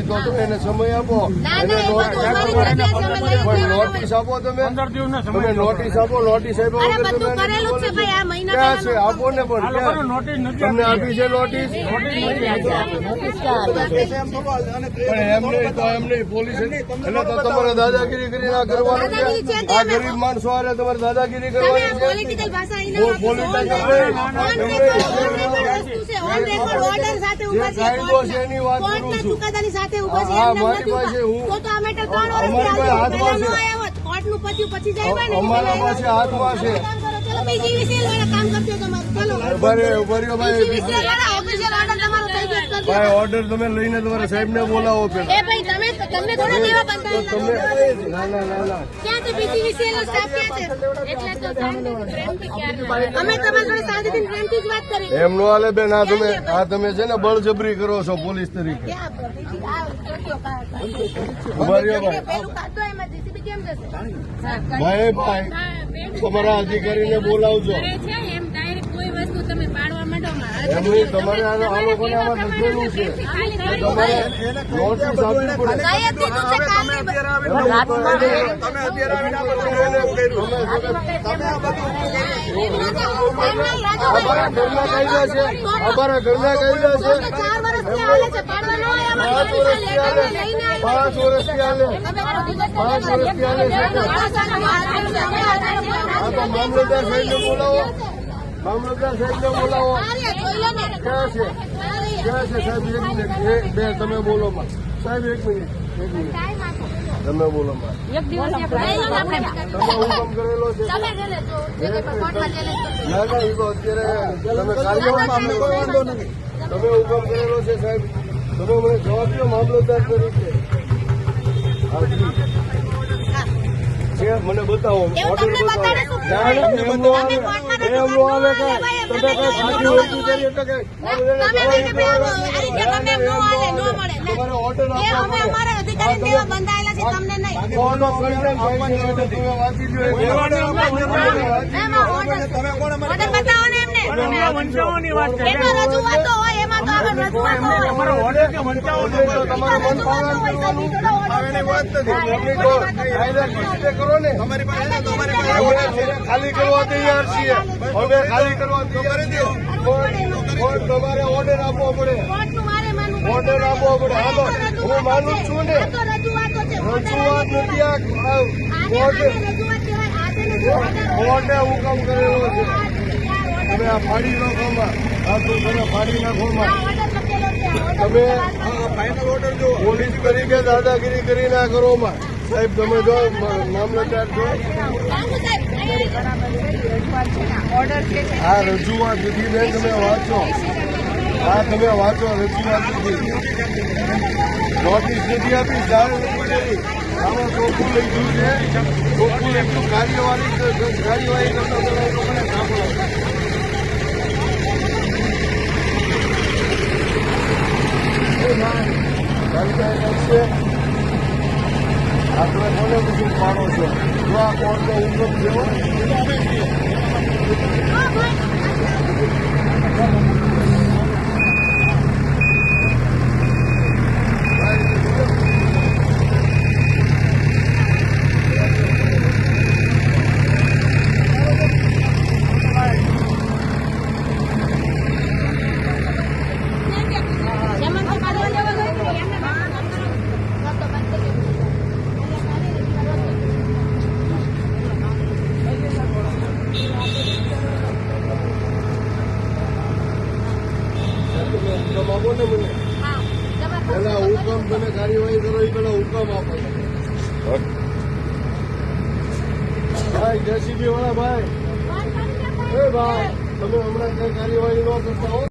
તો તમે એને સમય આપો. એને ના, એ નોટ- બધું અમારી જગ્યાએ સમય લઈ પણ નોટિસ આપો તમે. પંદર દિવસનો સમય તમે. નોટિસ આપો નોટિસ આપ્યા અરે વગર બધું તમે એને કરેલું જ છે બોલો ભાઈ, આ મહિના ક્યાં છે? આપો ને પણ? નોટિસ નથી તમને આપી. આપી છે નોટિસ? પણ એમ નહીં તો એમ નહીં પોલીસ એટલે તો તમારે દાદાગીરી કરીને આ કરવાનું આ ગરીબ માણસો હારે તમારે દાદાગીરી કરવાની છે. પોલિટિકલ ભાષા અહીં છે. સાથે છે. કોર્ટના ચુકાદાની સાથે ઊભા છે. હા, નથી પાસે તો તો આ મેટર ત્રણ વર્ષથી પાસે હાલતું. હાથમાં પહેલા ન આવ્યા હોત. કોર્ટનું પત્યું પછી જ ને. અમારા પાસે હાથમાં છે. ચલો, બીજી વિશે કામ કરજો તમારું. ચલો. ઊભા રહ્યો, ઊભા રહ્યો ભાઈ બીજી વિશે વાળા official order તમારો થઈ ગયો જ કરજો. ભાઈ ઓર્ડર તમે લઈને તમારા સાહેબને બોલાવો પેલા. એ ભાઈ તમે તમને થોડા દેવા તમે ના ના ના ના. ક્યાં છે બીજી વિશેલો સ્ટાફ ક્યાં છે? એટલે તો અમે તમારા જોડે શાંતિથી પ્રેમથી જ વાત કરી એમ નો હાલે બેન આ તમે આ તમે છે ને બળજબરી કરો છો પોલીસ તરીકે. ક્યાં બીજી આ ચોટીઓ કા- ભાઈ. પેલું કાઢો. એમાં JCB કેમ જશે? ભાઈ ભાઈ તમારા અધિકારીને બોલાવજો કરે છે એમ ડાયરેક્ટ કોઈ વસ્તુ તમે પાડવા માં. તમારે આ લોકોને આમાં છે. તમારે નોટિસ આપવી પડે. અમારા ઘરના કાયદા છે? પાંચ વર્ષથી હાલે. પાંચ વર્ષથી હાલે. પાંચ વર્ષથી હાલે છે. મામલતદાર સાહેબને બોલાવો. મામલતદાર સાહેબને બોલાવો. ક્યાં છે ક્યાં છે સાહેબ એક બે તમે બોલો સાહેબ એક મિનિટ તમે બોલો કરેલો છે અત્યારે તમે કાર્યવાહી અમને કોઈ વાંધો નથી કરેલો છે સાહેબ. તમે મને જવાબ દો મામલતદાર તરીકે હા, છે. મને બતાવો ઓર્ડર બતાવો. આવે તમે સાચી વસ્તુ કરી એટલે કે તમારે ઓર્ડર આપવો પડે અમારા તમે રજૂઆતો હોય ખાલી કરવા તૈયાર છીએ. હવે ખાલી કરવા તૈયાર છીએ. તમારે ઓર્ડર આપવો પડે? ઓર્ડર આપવો પડે. હા હું માનું છું. ને. રજૂઆતો નથી આ કોર્ટે તેને હુકમ કરેલો છે. તમે આ ફાડી નાખો માં આ તો તમે ફાડી નાખો તમે કરો. પોલીસ તરીકે દાદાગીરી કરી ના કરો સાહેબ, તમે જો મામલતદાર છો આ રજૂઆત નથી બેન તમે વાંચો. આ તમે વાંચો રજૂઆત નથી નોટિસ નથી આપી આમાં ચોખ્ખું લખ્યું છે. ચોખ્ખું લખ્યું. કાર્યવાહી કાર્યવાહી કરતા તમે લોકોને સાંભળો કાર્યવાહી કરશે આપણે કોને બધું પાડો છો જો આ કોર્ટનો હુકમ છે જેમાં તો કાઢવા જવા ગઈ હતી, એમને બહાના કરો. તો તો બંધ થઈ ગયું. તમે હુકમ આપો ને મને હા, જબરદસ્ત. પેલા હુકમ તમે કાર્યવાહી કરો એ પેલા હુકમ આપો. ભાઈ જેસીબી વાળા ભાઈ. એ ભાઈ તમે હમણાં કઈ કાર્યવાહી ન કરતા હો.